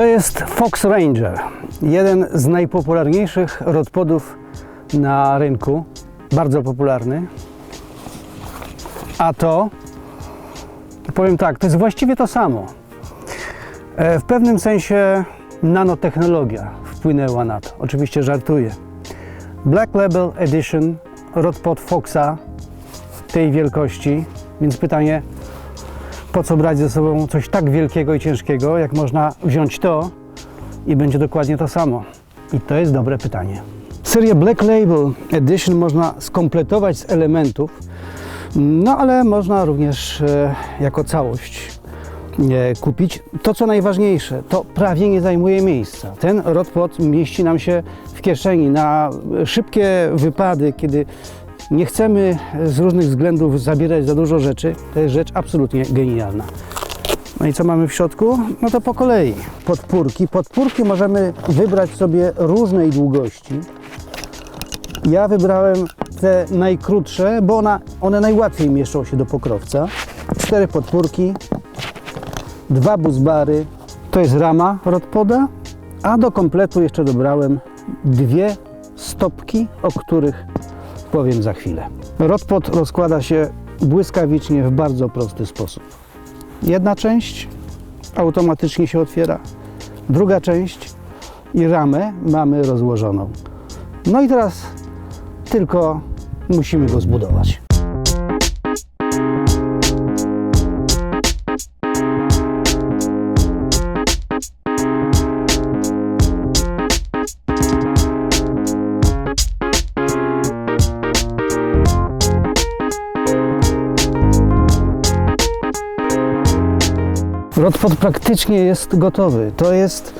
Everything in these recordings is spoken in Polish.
To jest Fox Ranger, jeden z najpopularniejszych rodpodów na rynku, bardzo popularny. A to, powiem tak, to jest właściwie to samo. E, W pewnym sensie nanotechnologia wpłynęła na to. Oczywiście żartuję. Black Label Edition rodpod Foxa tej wielkości, więc pytanie, po co brać ze sobą coś tak wielkiego i ciężkiego, jak można wziąć to i będzie dokładnie to samo? I to jest dobre pytanie. Serię Black Label Edition można skompletować z elementów, no ale można również e, jako całość e, kupić. To co najważniejsze, to prawie nie zajmuje miejsca. Ten rodpod mieści nam się w kieszeni na szybkie wypady, kiedy nie chcemy z różnych względów zabierać za dużo rzeczy. To jest rzecz absolutnie genialna. No i co mamy w środku? No to po kolei. Podpórki. Podpórki możemy wybrać sobie różnej długości. Ja wybrałem te najkrótsze, bo ona, one najłatwiej mieszczą się do pokrowca. Cztery podpórki, dwa buzbary, to jest rama rodpoda, a do kompletu jeszcze dobrałem dwie stopki, o których powiem za chwilę. Rodpod rozkłada się błyskawicznie w bardzo prosty sposób. Jedna część automatycznie się otwiera, druga część i ramę mamy rozłożoną. No i teraz tylko musimy go zbudować. Rodpod praktycznie jest gotowy. To jest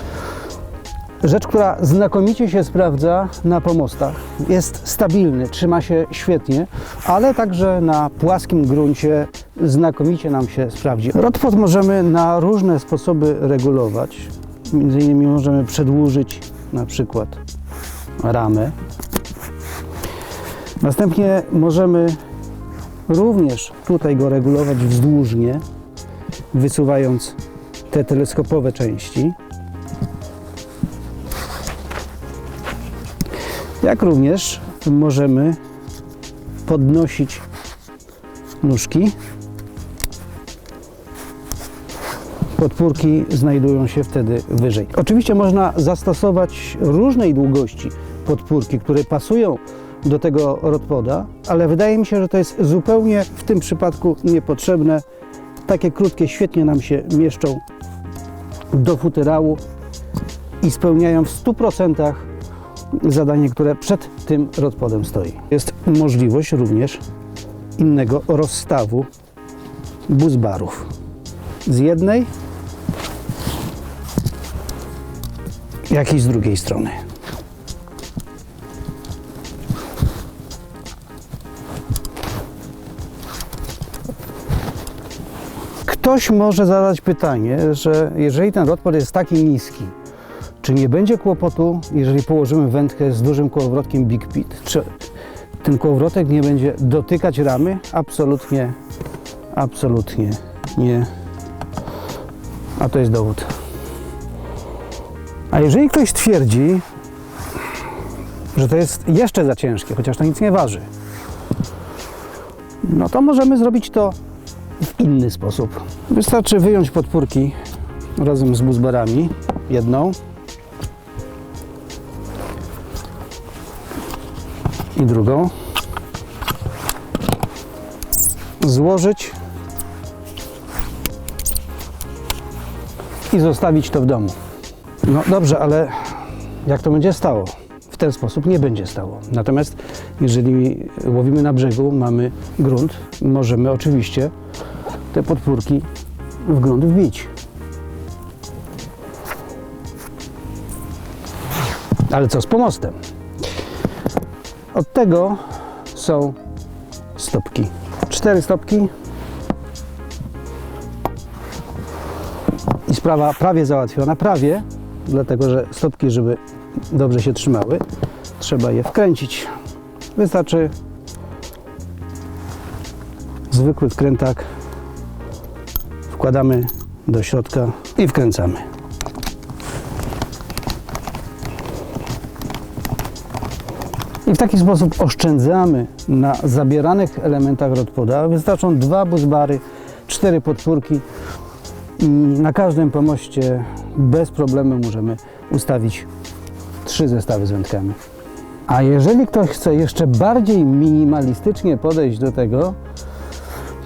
rzecz, która znakomicie się sprawdza na pomostach. Jest stabilny, trzyma się świetnie, ale także na płaskim gruncie znakomicie nam się sprawdzi. Rodpod możemy na różne sposoby regulować. Między innymi możemy przedłużyć na przykład ramę. Następnie możemy również tutaj go regulować wzdłużnie, wysuwając te teleskopowe części. Jak również możemy podnosić nóżki. Podpórki znajdują się wtedy wyżej. Oczywiście można zastosować różnej długości podpórki, które pasują do tego rodpoda, ale wydaje mi się, że to jest zupełnie w tym przypadku niepotrzebne. Takie krótkie świetnie nam się mieszczą do futerału i spełniają w 100% zadanie, które przed tym rodpodem stoi. Jest możliwość również innego rozstawu buzbarów. Z jednej, jak i z drugiej strony. Ktoś może zadać pytanie, że jeżeli ten rodpod jest taki niski, czy nie będzie kłopotu, jeżeli położymy wędkę z dużym kołowrotkiem Big Pit? Czy ten kołowrotek nie będzie dotykać ramy? Absolutnie, absolutnie nie. A to jest dowód. A jeżeli ktoś twierdzi, że to jest jeszcze za ciężkie, chociaż to nic nie waży, no to możemy zrobić to w inny sposób. Wystarczy wyjąć podpórki razem z buzbarami, jedną i drugą, złożyć i zostawić to w domu. No dobrze, ale jak to będzie stało? W ten sposób nie będzie stało. Natomiast jeżeli łowimy na brzegu, mamy grunt, możemy oczywiście te podpórki w grunt wbić. Ale co z pomostem? Od tego są stopki. Cztery stopki i sprawa prawie załatwiona. Prawie, dlatego że stopki, żeby dobrze się trzymały, trzeba je wkręcić. Wystarczy zwykły wkrętak wkładamy do środka i wkręcamy. I w taki sposób oszczędzamy na zabieranych elementach rodpoda. Wystarczą dwa buzbary, cztery podpórki. Na każdym pomoście bez problemu możemy ustawić trzy zestawy z wędkami. A jeżeli ktoś chce jeszcze bardziej minimalistycznie podejść do tego,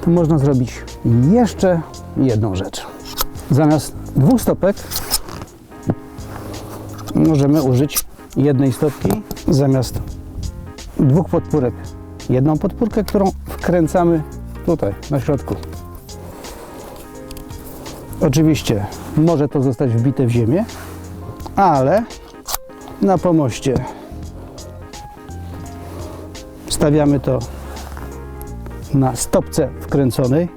to można zrobić jeszcze jedną rzecz. Zamiast dwóch stopek możemy użyć jednej stopki, zamiast dwóch podpórek jedną podpórkę, którą wkręcamy tutaj na środku. Oczywiście może to zostać wbite w ziemię, ale na pomoście stawiamy to na stopce wkręconej.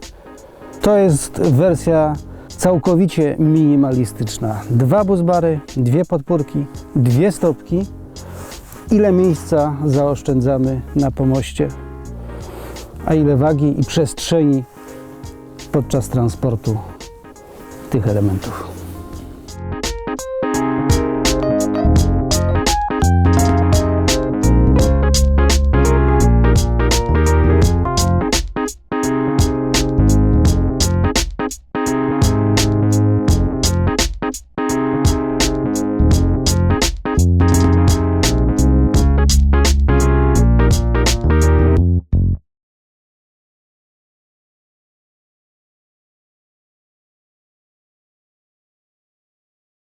To jest wersja całkowicie minimalistyczna. Dwa buzbary, dwie podpórki, dwie stopki. Ile miejsca zaoszczędzamy na pomoście, a ile wagi i przestrzeni podczas transportu tych elementów.